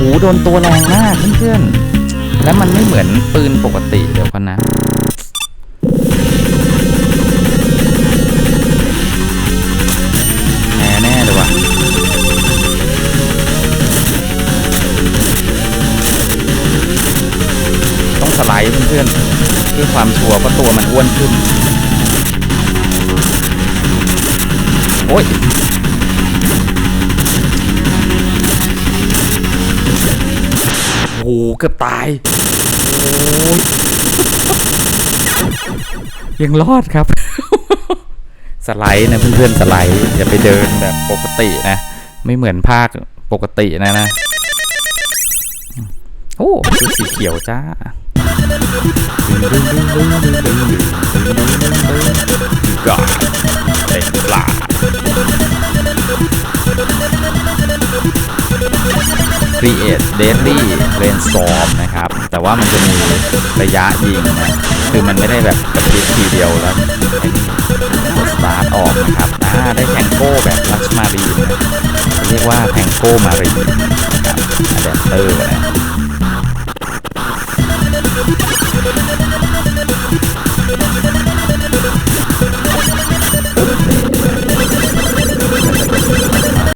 โหโดนตัวแรงมากเพื่อนๆ แล้วมันไม่เหมือนปืนปกติเดี๋ยวกันนะ แน่แน่เลยว่ะต้องสไลด์เพื่อนๆเพื่อความชัวร์เพราะตัวมันอ้วนขึ้น โอ้ย เกือบตายโอ้ยยังรอดครับ สไลด์นะเพื่อนๆสไลด์อย่าไปเดินแบบปกตินะ ไม่เหมือนภาคปกตินะนะ โอ้ชุดสีเขียวจ้า Create Deadly Rainstorm นะครับ แต่ว่ามันจะมีระยะยิงนะ คือมันไม่ได้แบบกระพริบทีเดียวแล้วสตาร์ทออกนะครับอ่าได้แทงโก้แบบลัชมารีนะเรียกว่าแทงโก้มารีนนะครับอะแดปเตอร์นะ